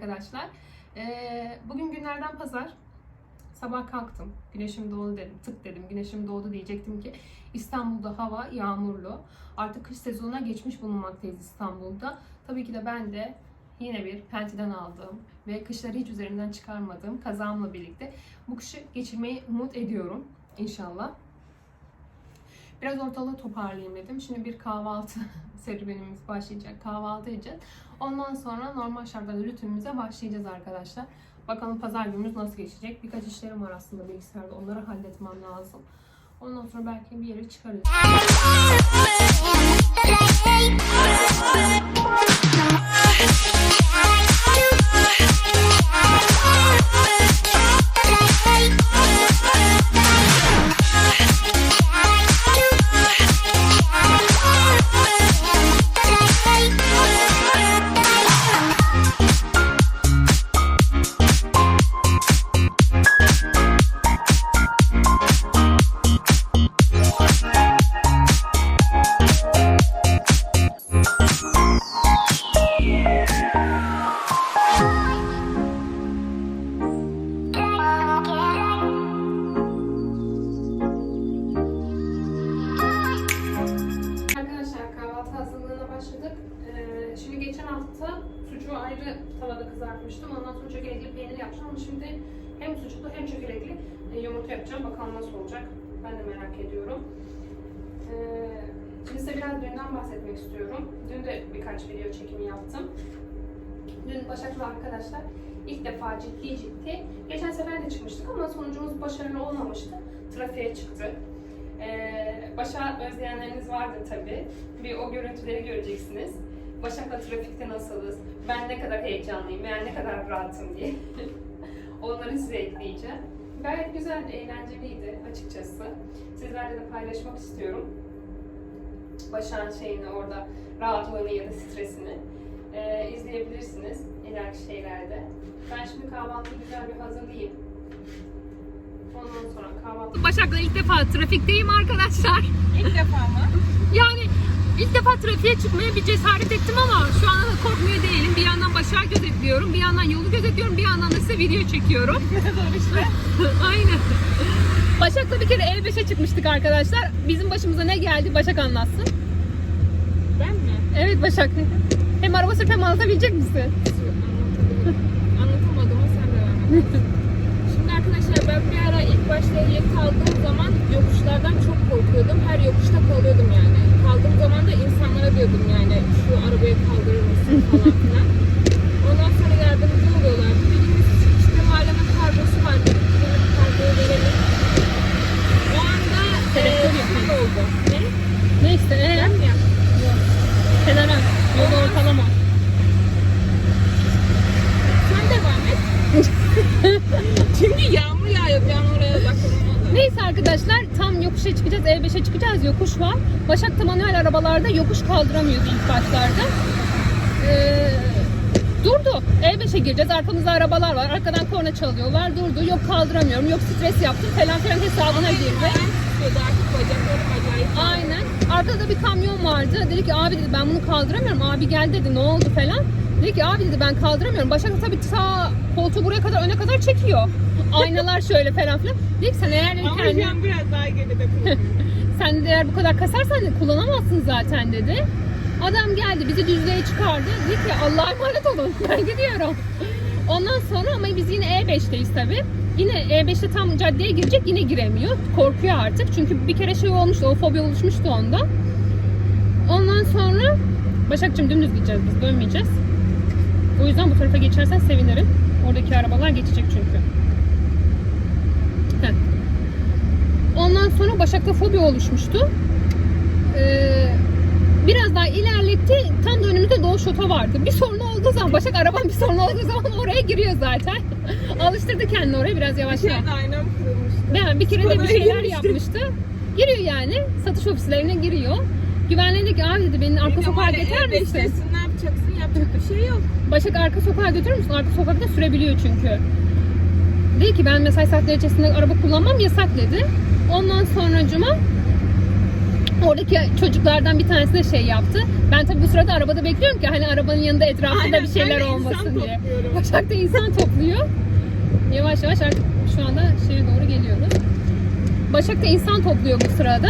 arkadaşlar. Ee, bugün günlerden pazar. Sabah kalktım. Güneşim doğdu dedim. Tık dedim. Güneşim doğdu diyecektim ki İstanbul'da hava yağmurlu. Artık kış sezonuna geçmiş bulunmaktayız İstanbul'da. Tabii ki de ben de yine bir Penti'den aldığım ve kışları hiç üzerimden çıkarmadığım kazağımla birlikte bu kışı geçirmeyi umut ediyorum inşallah. Biraz ortalığı toparlayayım dedim. Şimdi bir kahvaltı serüvenimiz başlayacak. Kahvaltı edeceğiz. Ondan sonra normal şartlarda rutinimize başlayacağız arkadaşlar. Bakalım pazar günümüz nasıl geçecek. Birkaç işlerim var aslında bilgisayarda. Onları halletmem lazım. Ondan sonra belki bir yere çıkarız. Şimdi geçen hafta sucuğu ayrı tavada kızartmıştım. Ondan sonra çökelekli peynir yapacağım şimdi hem sucuklu hem çökelekli e, yumurta yapacağım. Bakalım nasıl olacak. Ben de merak ediyorum. Ee, şimdi size biraz dünden bahsetmek istiyorum. Dün de birkaç video çekimi yaptım. Dün Başak'la arkadaşlar ilk defa ciddi ciddi. Geçen sefer de çıkmıştık ama sonucumuz başarılı olmamıştı. Trafiğe çıktı. Ee, Başak özleyenleriniz vardır tabii. Bir o görüntüleri göreceksiniz. Başak'la trafikte nasılız? Ben ne kadar heyecanlıyım, ben ne kadar rahatım diye. Onları size ekleyeceğim. Gayet güzel, eğlenceliydi açıkçası. Sizlerle de paylaşmak istiyorum. Başak'ın şeyini orada, rahatlığını ya da stresini ee, izleyebilirsiniz ileriki şeylerde. Ben şimdi kahvaltıyı güzel bir hazırlayayım. Ondan sonra kahvaltı... Başak'la ilk defa trafikteyim arkadaşlar. İlk defa mı? Yani ilk defa trafiğe çıkmaya bir cesaret ettim ama şu an korkmuyor değilim. Bir yandan Başak'ı gözetliyorum, bir yandan yolu gözetliyorum, bir yandan da size video çekiyorum. İşte. Aynen. Başak'la bir kere E5'e çıkmıştık arkadaşlar. Bizim başımıza ne geldi? Başak anlatsın. Ben mi? Evet Başak. Hem araba sürüp hem anlatabilecek misin? Anlatamadım ama sen devam et. Şimdi arkadaşlar ben bir ara ilk başta ehliyet aldığım zaman yokuşlardan çok korkuyordum. Her yokuşta kalıyordum yani. Kaldığım diyordum yani şu arabayı kaldırır mısın falan filan. Ondan sonra yardımcı oluyorlar. Birimiz işte mahallenin kargosu var. Dedik "Gelin kargoyu verelim. O anda Selektör eee, yapayım. şey oldu. Ne? Neyse. Ee, Ben mi yaptım? kenara. Yolu ortalama. Sen devam et. Çünkü yağmur yağıyor. Bir an oraya bakılmadı. Neyse arkadaşlar tam yokuşa çıkacağız. E5'e çıkacağız. Yokuş var. Başak da manuel arabalarda yokuş kaldıramıyordu ilk başlarda. Ee, durdu. E5'e gireceğiz. Arkamızda arabalar var. Arkadan korna çalıyorlar. Durdu. Yok kaldıramıyorum. Yok stres yaptım falan filan hesabına girdi. Aynen. Arkada bir kamyon vardı. Dedi ki abi dedi ben bunu kaldıramıyorum. Abi gel dedi ne oldu falan. Dedi ki abi dedi ben kaldıramıyorum. Başak tabii sağ koltuğu buraya kadar öne kadar çekiyor. Aynalar şöyle falan filan. Dedi ki sen eğer dedi, Ama an biraz daha geride kullanıyorum. sen de eğer bu kadar kasarsan kullanamazsın zaten dedi. Adam geldi bizi düzlüğe çıkardı. Dedi ki Allah'a emanet olun ben gidiyorum. Ondan sonra ama biz yine E5'teyiz tabi. Yine E5'te tam caddeye girecek yine giremiyor. Korkuyor artık. Çünkü bir kere şey olmuştu, o fobi oluşmuştu onda. Ondan sonra Başakçım dümdüz gideceğiz biz, dönmeyeceğiz. O yüzden bu tarafa geçersen sevinirim. Oradaki arabalar geçecek çünkü. Ondan sonra Başak'ta fobi oluşmuştu. Ee, biraz daha ilerletti. Tam da önümüzde Doğu Şoto vardı. Bir sorun olduğu zaman, Başak arabanın bir sorun olduğu zaman oraya giriyor zaten. Alıştırdı kendini oraya biraz yavaş yavaş. Şurada aynam kırılmıştı. Yani bir kere de bir şeyler yapmıştı. Giriyor yani. Satış ofislerine giriyor. Güvenliğe dedi ki abi dedi beni arka sokağa misin? misin? Ne yapacaksın? Yapacak bir şey yok. Başak arka sokağa götürür müsün? Arka sokakta sürebiliyor çünkü. Dedi ki ben mesai saatleri içerisinde araba kullanmam yasak dedi. Ondan sonra cuma Oradaki çocuklardan bir tanesi de şey yaptı. Ben tabii bu sırada arabada bekliyorum ki hani arabanın yanında etrafında Aynen, bir şeyler olmasın diye. Başak da insan topluyor. Yavaş yavaş artık şu anda şeye doğru geliyoruz. Başak da insan topluyor bu sırada.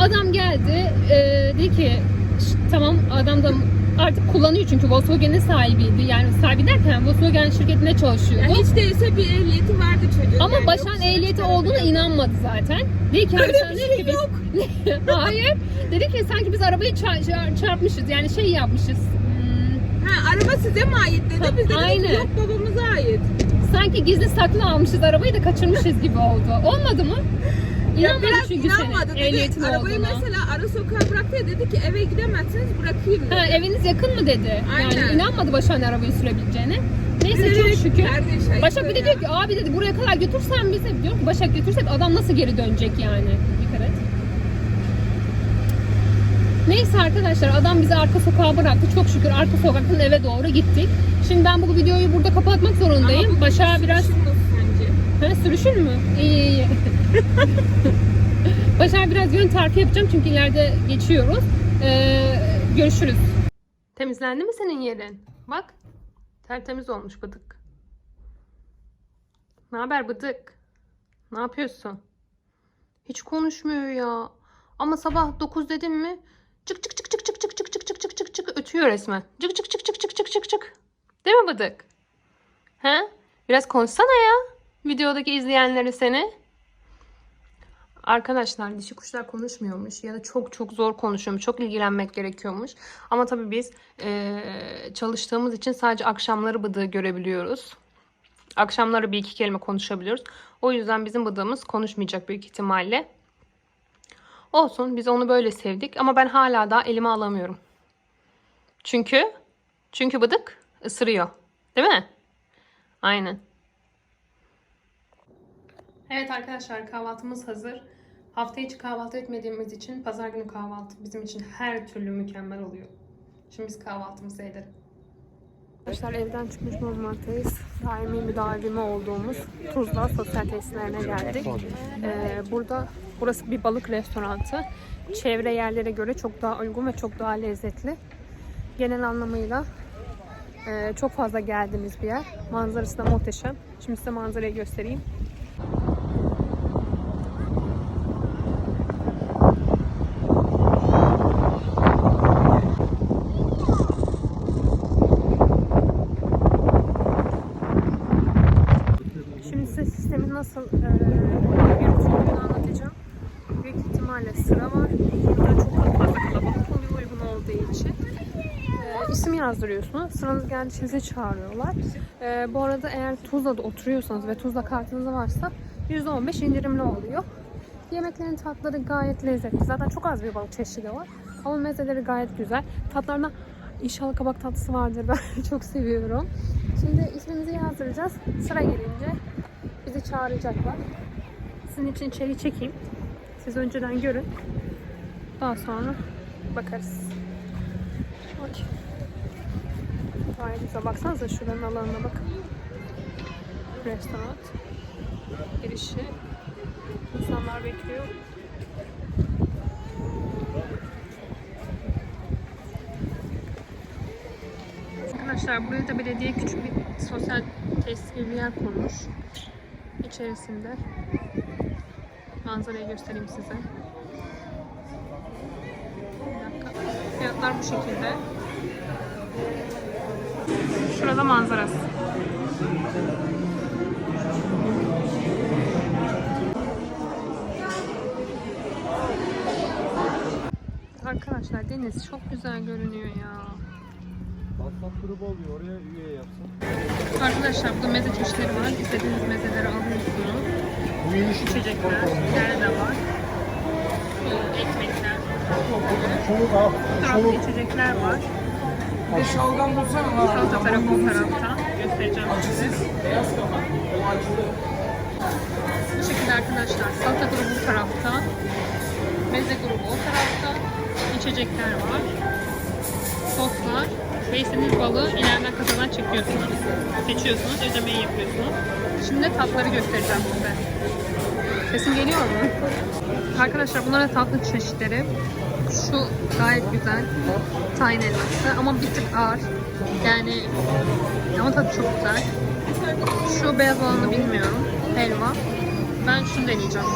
Adam geldi. e, dedi ki "Ş- tamam adam da artık kullanıyor çünkü Volkswagen'in sahibiydi. Yani sahibi derken Volkswagen şirketinde çalışıyordu. Yani hiç değilse bir ehliyeti vardı çocuğun. Ama yani Başak'ın ehliyeti olduğuna inanmadı zaten. Dedi ki Öyle bir şey biz- yok. Hayır. Dedi ki sanki biz arabayı çar- çar- çarpmışız. Yani şey yapmışız. Hmm, Ha araba size mi ait dedi. Biz de dedik Aynen. ki yok babamıza ait. sanki gizli saklı almışız arabayı da kaçırmışız gibi oldu. Olmadı mı? İnanmadı biraz çünkü inanmadı. senin Dedi, ehliyetin arabayı olduğuna. mesela ara sokağa bıraktı ya dedi ki eve gidemezsiniz bırakayım dedi. Ha, eviniz yakın mı dedi. Yani Aynen. inanmadı Başak'ın arabayı sürebileceğine. Neyse çok şükür. "Kardeş, ayıp Başak bir de böyle diyor ki abi dedi buraya kadar götürsen bizi diyor. ki, Başak götürse adam nasıl geri dönecek yani? Dikkat et. Neyse arkadaşlar adam bizi arka sokağa bıraktı. Çok şükür arka sokaktan eve doğru gittik. Şimdi ben bu videoyu burada kapatmak zorundayım. Bu Başak'a biraz sürüşün nasıl sence? Ha, sürüşün mü? İyi iyi iyi. Başar biraz yön tarifi yapacağım çünkü ileride geçiyoruz. Ee, görüşürüz. Temizlendi mi senin yerin? Bak. Tertemiz olmuş bıdık. Ne haber bıdık? Ne yapıyorsun? Hiç konuşmuyor ya. Ama sabah 9 dedim mi? Çık çık çık çık çık çık çık çık çık çık çık çık ötüyor resmen. Çık çık çık çık çık çık çık çık. Değil mi bıdık? He? Biraz konuşsana ya. Videodaki izleyenleri seni. Arkadaşlar dişi kuşlar konuşmuyormuş ya da çok çok zor konuşuyormuş. Çok ilgilenmek gerekiyormuş. Ama tabii biz eee, çalıştığımız için sadece akşamları bıdığı görebiliyoruz. Akşamları bir iki kelime konuşabiliyoruz. O yüzden bizim bıdığımız konuşmayacak büyük ihtimalle. Olsun biz onu böyle sevdik ama ben hala daha elime alamıyorum. Çünkü çünkü bıdık ısırıyor. Değil mi? Aynen. Evet arkadaşlar kahvaltımız hazır. Hafta içi kahvaltı etmediğimiz için pazar günü kahvaltı bizim için her türlü mükemmel oluyor. Şimdi biz kahvaltımızı edelim. Arkadaşlar evden çıkmış bulunmaktayız. Daimi müdavimi olduğumuz Tuzla sosyal tesislerine geldik. Ee, burada burası bir balık restoranı. Çevre yerlere göre çok daha uygun ve çok daha lezzetli. Genel anlamıyla e, çok fazla geldiğimiz bir yer. Manzarası da muhteşem. Şimdi size manzarayı göstereyim. Şimdi size sistemin nasıl e, yürütüldüğünü anlatacağım. Büyük ihtimalle sıra var. Burada çok fazla kalabalık oluyor uygun olduğu için. E, isim yazdırıyorsunuz. Sıranız geldi sizi çağırıyorlar. Bu arada eğer Tuzla'da oturuyorsanız ve Tuzla kartınız varsa %15 indirimli oluyor. Yemeklerin tatları gayet lezzetli. Zaten çok az bir balık çeşidi var. Ama mezeleri gayet güzel. Tatlarına inşallah kabak tatlısı vardır. Ben çok seviyorum. Şimdi ismimizi yazdıracağız. Sıra gelince bizi çağıracaklar. Sizin için içeri çekeyim. Siz önceden görün. Daha sonra bakarız. Oy. Gayet güzel. Baksanıza şuranın alanına bakın. Restoran. Girişi. İnsanlar bekliyor. Arkadaşlar buraya da belediye küçük bir sosyal tesis gibi bir yer kurmuş. İçerisinde manzarayı göstereyim size. Fiyatlar bu şekilde. Şurada manzarası. Arkadaşlar deniz çok güzel görünüyor ya. WhatsApp grubu oluyor oraya üye yapsın. Arkadaşlar burada meze çeşitleri var. İstediğiniz mezeleri alıyorsunuz. Şey. İçecekler, ileride de var. Ekmekler. Tarafta içecekler var. aşağıdan bulsana Salata tarafı bu tarafta. Göstereceğim size. Bu şekilde arkadaşlar. Salata grubu bu tarafta. Meze grubu o tarafta. İçecekler var. Soslar. Ve istediğiniz balığı ileriden kasadan çekiyorsunuz. Seçiyorsunuz. Ödemeyi yapıyorsunuz. Şimdi tatları göstereceğim size. Sesim geliyor mu? Arkadaşlar bunlar da tatlı çeşitleri. Şu gayet güzel. Tayin elması ama bir tık ağır. Yani ama tadı çok güzel. Şu beyaz olanı bilmiyorum. Helva. Ben şunu deneyeceğim.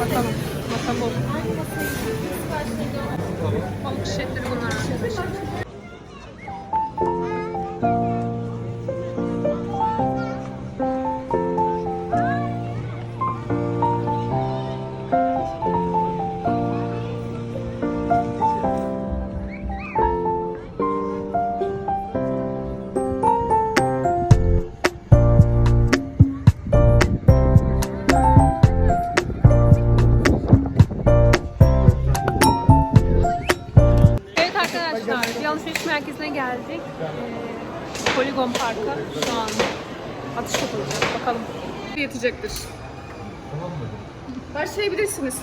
Bakalım. Bakalım. Pamuk çiçekleri bunlar. Poligon Park'a şu an atış yapılacak. Bakalım. Yetecektir. Başlayabilirsiniz.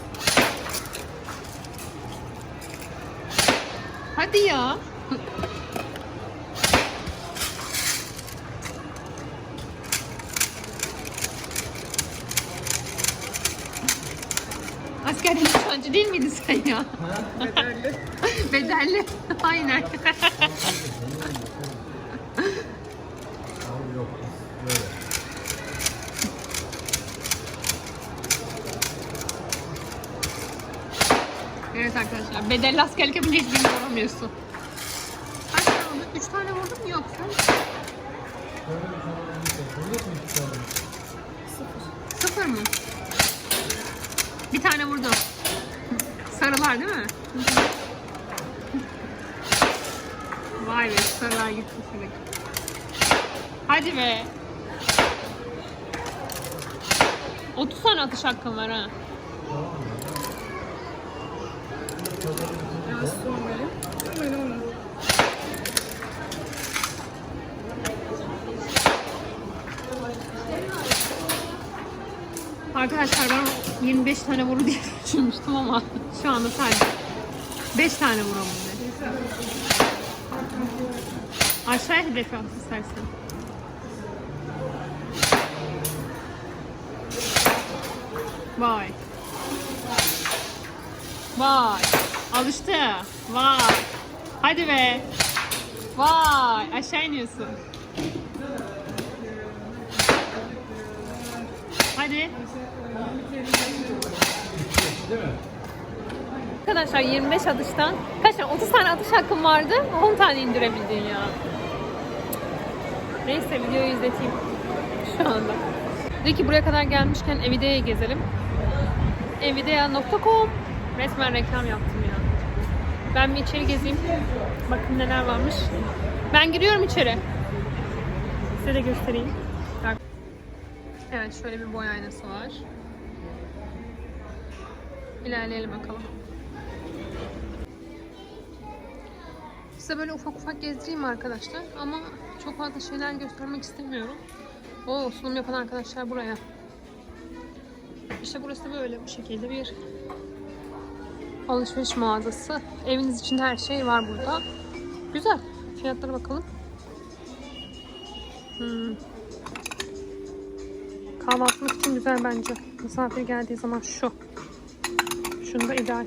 Hadi ya. Askerde nişancı değil miydin sen ya? Bedelli. Bedelli. Aynen. Yok. Böyle. evet arkadaşlar. Bedelli askerlik yapınca hiçbirini vuramıyorsun. Kaç tane vurdun? Üç tane vurdun mu iki tane? Sıfır mı? Bir tane vurdu. Sarılar değil mi? Vay be sarılar gitti sürekli. Hadi be. 30 tane atış hakkım var ha. Arkadaşlar ben 25 tane vurur diye düşünmüştüm ama şu anda sadece 5 tane vurabildim. Aşağıya hedef at istersen. Vay. Vay. Alıştı. Vay. Hadi be. Vay. Aşağı iniyorsun. Hadi. Arkadaşlar 25 atıştan kaç tane? 30 tane atış hakkım vardı. 10 tane indirebildin ya. Neyse videoyu izleteyim şu anda. Dedi ki buraya kadar gelmişken Evidea'yı gezelim. Evidea.com Resmen reklam yaptım ya. Ben bir içeri gezeyim. Bakın neler varmış. Ben giriyorum içeri. Size de göstereyim. Evet şöyle bir boy aynası var. İlerleyelim bakalım. Size böyle ufak ufak gezdireyim arkadaşlar ama çok fazla şeyler göstermek istemiyorum. O sunum yapan arkadaşlar buraya. İşte burası böyle bu şekilde bir alışveriş mağazası. Eviniz için her şey var burada. Güzel. Fiyatlara bakalım. Hmm. Kahvaltılık için güzel bence. Misafir geldiği zaman şu. Şunu da ideal.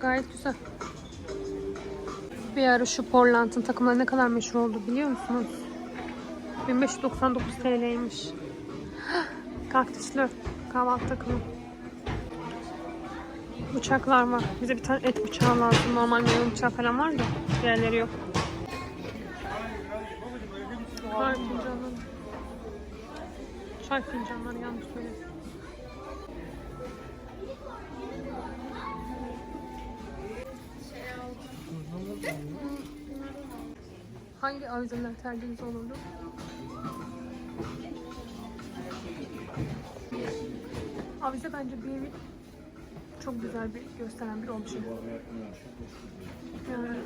Gayet güzel. Bir ara şu Portland'ın takımları ne kadar meşhur oldu biliyor musunuz? 1599 TL'ymiş. Kaktüslü kahvaltı takımı. Bıçaklar var. Bize bir tane et bıçağı lazım. Normal meyve bıçağı falan var da diğerleri yok. Çay fincanları. Çay fincanları yanlış söyledim. Hangi avizeler tercihiniz olurdu? Avize bence bir çok güzel bir gösteren bir obje. Yani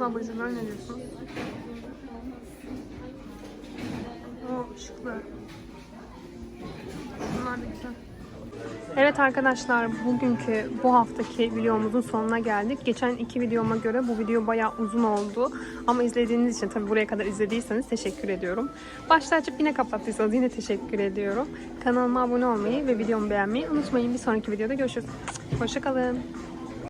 lambacılar ne diyorsun? Güzel. Evet arkadaşlar bugünkü bu haftaki videomuzun sonuna geldik. Geçen iki videoma göre bu video bayağı uzun oldu. Ama izlediğiniz için tabii buraya kadar izlediyseniz teşekkür ediyorum. Başta açıp yine kapattıysanız yine teşekkür ediyorum. Kanalıma abone olmayı ve videomu beğenmeyi unutmayın. Bir sonraki videoda görüşürüz. Hoşçakalın.